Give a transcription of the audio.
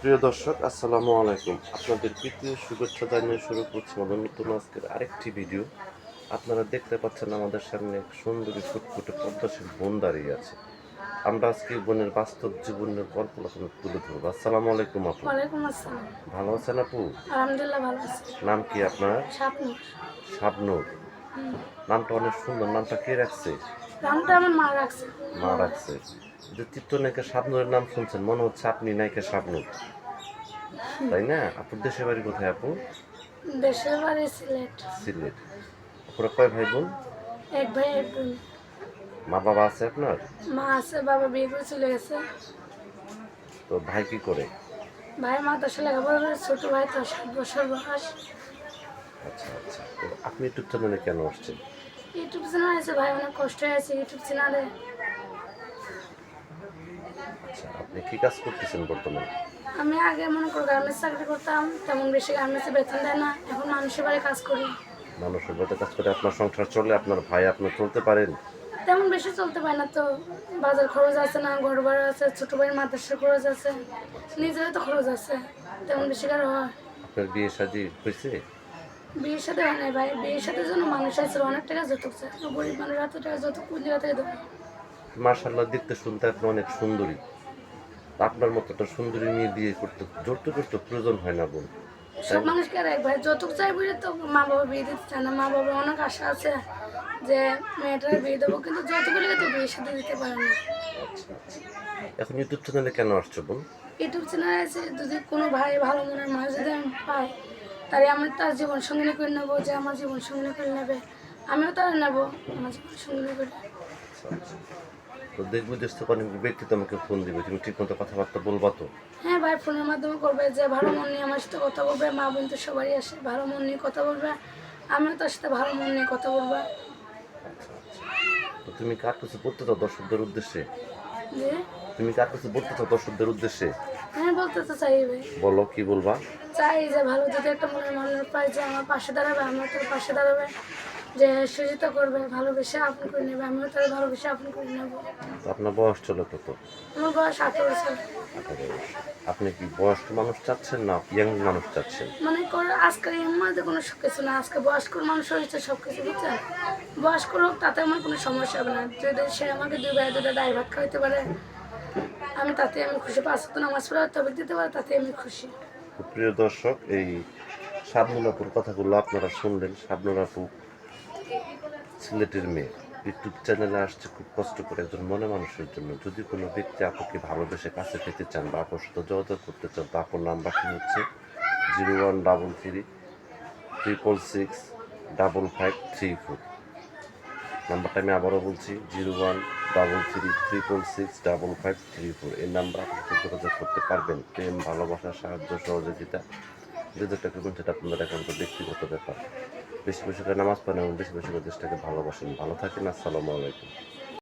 প্রিয় দর্শক আসসালামু আলাইকুম। আপনাদের তৃতীয় শুভেচ্ছা জানিয়ে শুরু করছি আমাদের নতুন আজকের আরেকটি ভিডিও। আপনারা দেখতে পাচ্ছেন আমাদের সামনে এক সুন্দরী ফুটফুটে পদ্মাশীল বোন দাঁড়িয়ে আছে। আমরা আজকে বোনের বাস্তব জীবনের গল্প আপনাদের তুলে ধরবো। আসসালামু আলাইকুম আপু। ভালো আছেন আপু? আলহামদুলিল্লাহ ভালো আছি। নাম কি আপনার? শাবনুর। নামটা অনেক সুন্দর। নামটা কে রাখছে? আমার মা রাখছে। মা রাখছে। যে চিত্রনায়িকা শাবনুরের নাম শুনছেন মনে হচ্ছে আপনি নায়িকা তাই না? আপুর দেশের বাড়ি কোথায় আপু? দেশের বাড়ি সিলেট। কয় ভাই বোন এক ভাই এক বোন। মা বাবা আছে আপনার? মা আছে বাবা বিয়ে করে চলে গেছে। তো ভাই কি করে? ভাই লেখাপড়া করে ছোট ভাই তো সাত বছর বয়স। আচ্ছা আচ্ছা। তো আপনি কেন আসছেন? ইউটিউব চ্যানেল আছে ভাই অনেক কষ্ট হয়েছে ইউটিউব চ্যানেলে। আচ্ছা আপনি কি কাজ করতেছেন বর্তমানে? আমি আগে মনে করো গার্মেন্টস চাকরি করতাম তেমন বেশি গার্মেন্টসে বেতন দেয় না এখন মানুষের বাড়ি কাজ করি। মানুষের বাড়িতে কাজ করে আপনার সংসার চলে আপনার ভাই আপনি চলতে পারেন? তেমন বেশি চলতে পারে না তো বাজার খরচ আছে না ঘর ভাড়া আছে ছোট ভাইয়ের মাদ্রাসার খরচ আছে নিজেরও তো খরচ আছে তেমন বেশি কারও হয়। আপনার বিয়ে শাদী হয়েছে? বিয়ের সাথে হয় নাই ভাই। বিয়ের সাথে জন্য মানুষ আছে অনেক টাকা যৌতুক চায়। গরিব মানুষ এত টাকা যৌতুক কোন জায়গা থেকে দেবে? মার্শাল্লাহ দেখতে শুনতে আপনি অনেক সুন্দরী। আপনার মতো একটা সুন্দরী নিয়ে বিয়ে করতে জোরতে করতে প্রয়োজন হয় না বোন। সব মানুষকে আর এক ভাই? যৌতুক চাই বলে তো মা বাবা বিয়ে দিতে চায় না। মা বাবা অনেক আশা আছে যে মেয়েটার বিয়ে দেবো কিন্তু যৌতুক হলে তো বিয়ের সাথে দিতে পারে না। এখন ইউটিউব চ্যানেলে কেন আসছো বোন? ইউটিউব চ্যানেল আছে যদি কোনো ভাই ভালো মনের মানুষ যদি আমি পাই তাহলে আমি তার জীবন সঙ্গিনী করে নেব যে আমার জীবন সঙ্গিনী করে নেবে। আমিও তার নেব আমার জীবন সঙ্গিনী করে। তো দেখব দেশ থেকে অনেক ব্যক্তি তোমাকে ফোন দিবে তুমি ঠিক মতো কথাবার্তা বলবা তো? হ্যাঁ ভাই ফোনের মাধ্যমে করবে যে ভালো মন নিয়ে আমার সাথে কথা বলবে মা বোন তো সবারই আসে ভালো মন নিয়ে কথা বলবে। আমিও তার সাথে ভালো মন নিয়ে কথা বলব। তো তুমি কার কিছু বলতে চাও দর্শকদের উদ্দেশ্যে? তুমি কার কিছু বলতে চাও দর্শকদের উদ্দেশ্যে? হ্যাঁ বলতে তো চাই ভাই। বলো কি বলবা? চাই যে ভালো যদি একটা মনে মনে পাই যে আমার পাশে দাঁড়াবে আমার তোর পাশে দাঁড়াবে। যে সহযোগিতা করবে ভালোবেসে আপন করে নেবে আমিও তার ভালোবেসে আপন করে নেব। আপনার বয়স চলে কত? আমার বয়স আঠারো বছর। আপনি কি বয়স্ক মানুষ চাচ্ছেন না ইয়াং মানুষ চাচ্ছেন? মানে করে আজকে এর মধ্যে কোনো সব কিছু না আজকে বয়স্ক মানুষ হয়েছে সব কিছু বুঝছেন? বয়স্ক হোক তাতে আমার কোনো সমস্যা হবে না। যদি সে আমাকে দুই ভাই দুটো ডাই ভাত খাইতে পারে আমি তাতে আমি খুশি। পাঁচ তো নামাজ পড়া তবে দিতে পারে তাতে আমি খুশি। প্রিয় দর্শক এই শাবনুরাপুর কথাগুলো আপনারা শুনলেন। শাবনুরাপু সিলেটের মেয়ে। ইউটিউব চ্যানেলে আসছে খুব কষ্ট করে একজন মনে মানুষের জন্য। যদি কোনো ব্যক্তি আপুকে ভালোবেসে কাছে পেতে চান বা আপুর সাথে যোগাযোগ করতে চান, তো আপুর নাম্বারটি হচ্ছে? Zero one double three, triple six, double five, three four. নাম্বারটা আমি আবারও বলছি, zero one double three, triple six, double five, three four. এই নাম্বার আপনার যোগাযোগ করতে পারবেন। প্রেম, ভালোবাসা, সাহায্য, সহযোগিতা, যে যেটা করবেন সেটা আপনাদের একান্ত ব্যক্তিগত ব্যাপার। বেশি বেশি করে নামাজ পড়েন এবং বেশি বেশি করে দেশটাকে ভালোবাসেন। ভালো থাকেন, আসসালামু আলাইকুম।